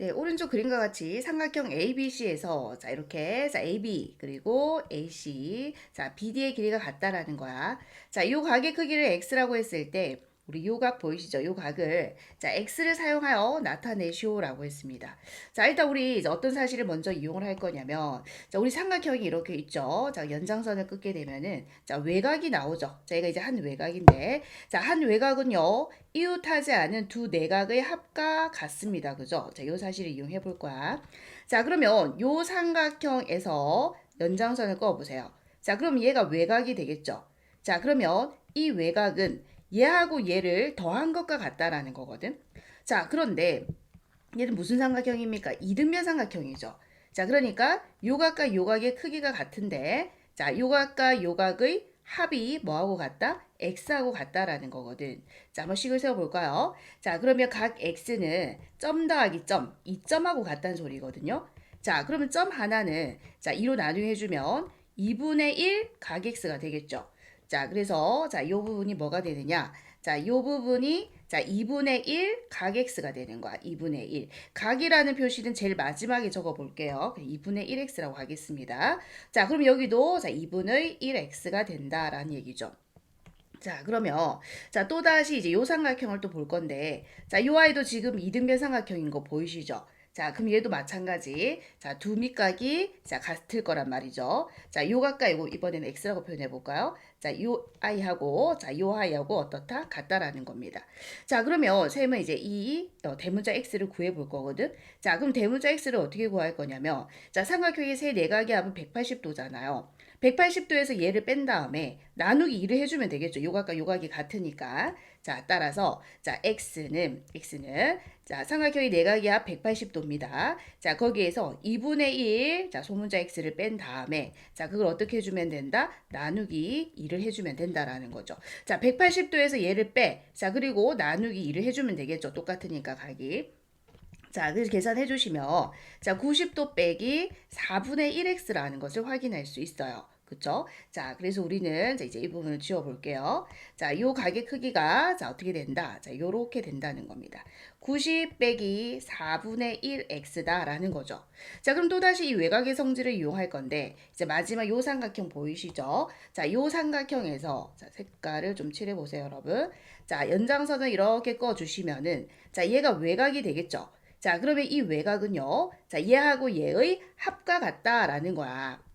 네, 오른쪽 그림과 같이 삼각형 ABC에서 자, 이렇게 자, AB 그리고 AC 자, BD의 길이가 같다라는 거야. 자, 이 각의 크기를 X라고 했을 때 우리 요각 보이시죠? 요 각을 자, X를 사용하여 나타내시오라고 했습니다. 자, 일단 우리 어떤 사실을 먼저 이용을 할 거냐면 자, 우리 삼각형이 이렇게 있죠. 자, 연장선을 끊게 되면은 자, 외곽이 나오죠. 자, 얘가 이제 한 외곽인데 자, 한 외곽은요. 이웃하지 않은 두 내각의 합과 같습니다. 그죠? 자, 요 사실을 이용해 볼 거야. 자, 그러면 요 삼각형에서 연장선을 그어 보세요. 자, 그럼 얘가 외곽이 되겠죠. 자, 그러면 이 외곽은 얘하고 얘를 더한 것과 같다라는 거거든. 자, 그런데 얘는 무슨 삼각형입니까? 이등변 삼각형이죠. 자, 그러니까 요각과 요각의 크기가 같은데 자, 요각과 요각의 합이 뭐하고 같다? x하고 같다라는 거거든. 자, 한번 식을 세워 볼까요? 자, 그러면 각 x는 점 더하기 점, 이 점하고 같다는 소리거든요. 자, 그러면 점 하나는 자, 2로 나누게 해주면 2분의 1 각 x가 되겠죠. 자, 그래서 자, 요 부분이 뭐가 되느냐? 자, 요 부분이 자, 2분의 1 각 x가 되는 거야. 2분의 1. 각이라는 표시는 제일 마지막에 적어 볼게요. 2분의 1x라고 하겠습니다. 자, 그럼 여기도 자, 2분의 1x가 된다라는 얘기죠. 자, 그러면 자, 또다시 이제 요 삼각형을 또 볼 건데 자, 요 아이도 지금 이등변 삼각형인 거 보이시죠? 자, 그럼 얘도 마찬가지. 자, 두 밑각이 자, 같을 거란 말이죠. 자, 요 각과 이거 이번에는 x라고 표현해 볼까요? 자, 요 아이하고 자, 요 아이하고 어떻다? 같다라는 겁니다. 자, 그러면 쌤은 이제 이 어, 대문자 x를 구해 볼 거거든. 자, 그럼 대문자 x를 어떻게 구할 거냐면 자, 삼각형의 세 내각의 합은 180도잖아요. 180도에서 얘를 뺀 다음에 나누기 2를 해주면 되겠죠. 요각과 요각이 같으니까. 자, 따라서 자, x는 x는 자, 삼각형의 내각의 합 180도입니다. 자, 거기에서 2분의 1, 자, 소문자 x를 뺀 다음에 자, 그걸 어떻게 해주면 된다? 나누기 2를 해주면 된다라는 거죠. 자, 180도에서 얘를 빼. 자, 그리고 나누기 2를 해주면 되겠죠. 똑같으니까 각이. 자, 그래서 계산해 주시면 자, 90도 빼기 4분의 1x라는 것을 확인할 수 있어요. 그쵸? 자, 그래서 우리는 자, 이제 이 부분을 지워 볼게요. 자, 요 각의 크기가 자, 어떻게 된다? 자, 요렇게 된다는 겁니다. 90 빼기 4분의 1x다라는 거죠. 자, 그럼 또다시 이 외곽의 성질을 이용할 건데 이제 마지막 요 삼각형 보이시죠? 자, 요 삼각형에서 자, 색깔을 좀 칠해 보세요, 여러분. 자, 연장선을 이렇게 꺼 주시면은 자, 얘가 외곽이 되겠죠? 자, 그러면 이 외곽은요. 자, 얘하고 얘의 합과 같다라는 거야.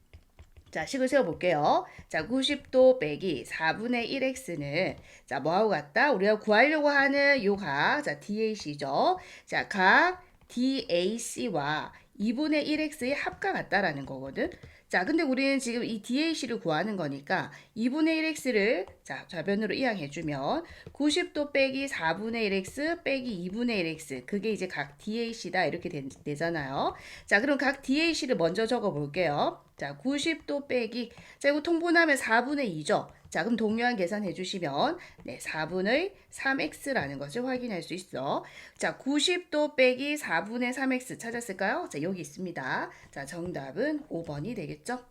자, 식을 세워 볼게요. 자, 90도 빼기 4분의 1x는 자, 뭐하고 같다? 우리가 구하려고 하는 요 각, 자, DAC죠. 자, 각 DAC와 2분의 1x의 합과 같다라는 거거든. 자, 근데 우리는 지금 이 DAC를 구하는 거니까 2분의 1x를 자, 좌변으로 이항해주면 90도 빼기 4분의 1x 빼기 2분의 1x 그게 이제 각 DAC다 이렇게 되, 되잖아요. 자, 그럼 각 DAC를 먼저 적어 볼게요. 자, 90도 빼기 자, 이거 통분하면 4분의 2죠. 자, 그럼 동요한 계산해 주시면 네, 4분의 3x라는 것을 확인할 수 있어. 자, 90도 빼기 4분의 3x 찾았을까요? 자, 여기 있습니다. 자, 정답은 5번이 되겠죠?